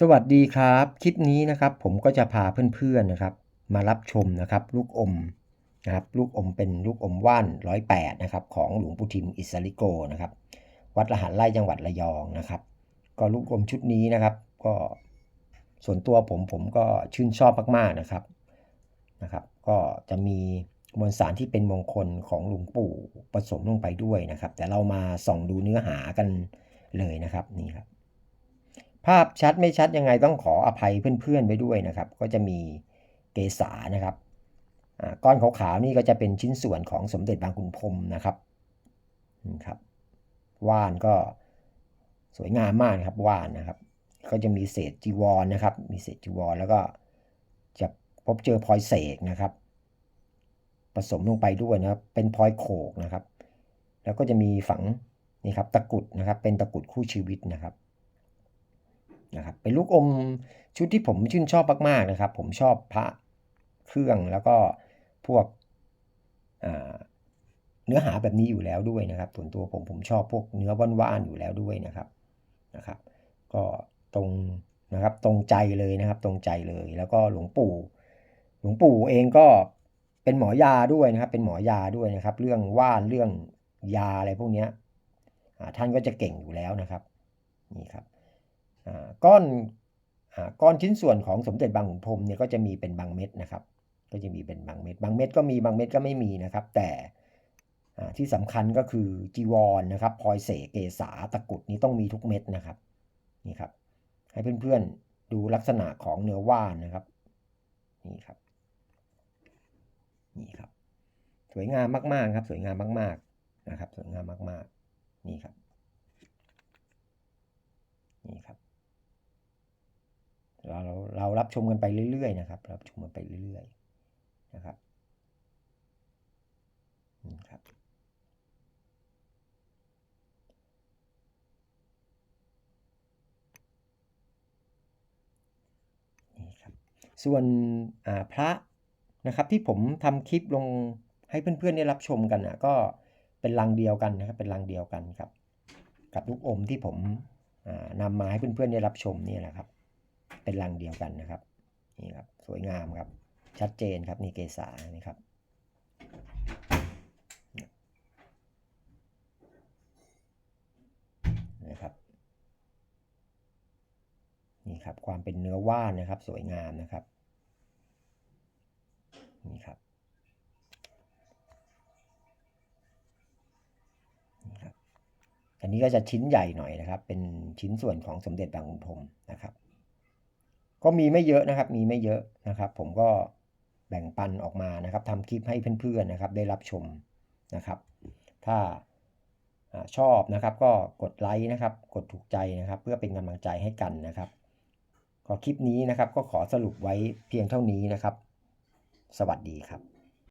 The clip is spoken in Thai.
สวัสดีครับ คลิปนี้นะครับผมก็จะพาเพื่อนๆนะครับ มารับชมนะครับลูกอมนะครับลูกอมเป็นลูกอมว่านร้อยแปดนะครับของหลวงปู่ทิมอิสริโกนะครับวัดละหันไร่จังหวัดระยองนะครับ ก็ลูกอมชุดนี้นะครับ ก็ส่วนตัวผมผมก็ชื่นชอบมากๆนะครับนะครับ ก็จะมีมวลสารที่เป็นมงคลของหลวงปู่ผสมลงไปด้วยนะครับ แต่เรามาส่องดูเนื้อหากันเลยนะครับนี่ครับ ภาพชัดไม่ชัดยังไงต้องขออภัยเพื่อนๆไปด้วยนะครับ ก็จะมีเกษานะครับก้อนขาวๆนี่ก็จะเป็นชิ้นส่วนของสมเด็จบางขุนพรมนะครับนี่ครับ ว่านก็สวยงามมากครับว่านนะครับ ก็จะมีเศษจีวรนนะครับ มีเศษจีวรแล้วก็จะพบเจอพลอยเสกนะครับ ผสมลงไปด้วยนะครับ เป็นพลอยโขกนะครับ แล้วก็จะมีฝังนี่ครับตะกุดนะครับ เป็นตะกุดคู่ชีวิตนะครับ นะครับเป็นลูกอมชุดที่ผมชื่นชอบมากๆนะครับ ผมชอบพระเครื่องแล้วก็พวกเนื้อหาแบบนี้อยู่แล้วด้วยนะครับส่วนตัวผมผมชอบพวกเนื้อว่านๆอยู่แล้วด้วยนะครับนะครับ ก็ตรงนะครับตรงใจเลยนะครับตรงใจเลย แล้วก็หลวงปู่ หลวงปู่เองก็เป็นหมอยาด้วยนะครับ เป็นหมอยาด้วยนะครับ เรื่องว่านเรื่องยาอะไรพวกนี้ท่านก็จะเก่งอยู่แล้วนะครับนี่ครับ ก้อนก้อนชิ้นส่วนของสมเด็จบางขุนพรมเนี่ยก็จะมีเป็นบางเม็ดนะครับ ก็จะมีเป็นบางเม็ด บางเม็ดก็มีบางเม็ดก็ไม่มีนะครับ แต่ที่สำคัญก็คือจีวรนนะครับพลอยเสกเกษาตะกุดนี้ต้องมีทุกเม็ดนะครับนี่ครับ ให้เพื่อนๆดูลักษณะของเนื้อว่านนะครับนี่ครับนี่ครับ สวยงามมากๆครับ สวยงามมาก ๆนะครับ สวยงามมากๆ นี่ครับนี่ครับ เราเรารับชมกันไปเรื่อยๆนะครับ รับชมกันไปเรื่อยๆนะครับนี่ครับนี่ครับ ส่วนพระนะครับที่ผมทำคลิปลงให้เพื่อนๆได้รับชมกันนะก็เป็นลังเดียวกันนะครับ เป็นลังเดียวกันครับ กับลูกอมที่ผมนำมาให้เพื่อนๆได้รับชมนี่แหละครับ เป็นรังเดียวกันนะครับนี่ครับสวยงามครับ ชัดเจนครับนี่เกษานี่ครับนะครับนี่ครับความเป็นเนื้อว่านนะครับ สวยงามนะครับนี่ครับอันนี้ก็จะชิ้นใหญ่หน่อยนะครับ เป็นชิ้นส่วนของสมเด็จบางขุนพรมนะครับ ก็มีไม่เยอะนะครับ มีไม่เยอะนะครับ ผมก็แบ่งปันออกมานะครับทำคลิปให้เพื่อนๆนะครับ ได้รับชมนะครับ ถ้าชอบนะครับก็กดไลค์นะครับ กดถูกใจนะครับ เพื่อเป็นกำลังใจให้กันนะครับก็คลิปนี้นะครับ ก็ขอสรุปไว้เพียงเท่านี้นะครับ สวัสดีครับ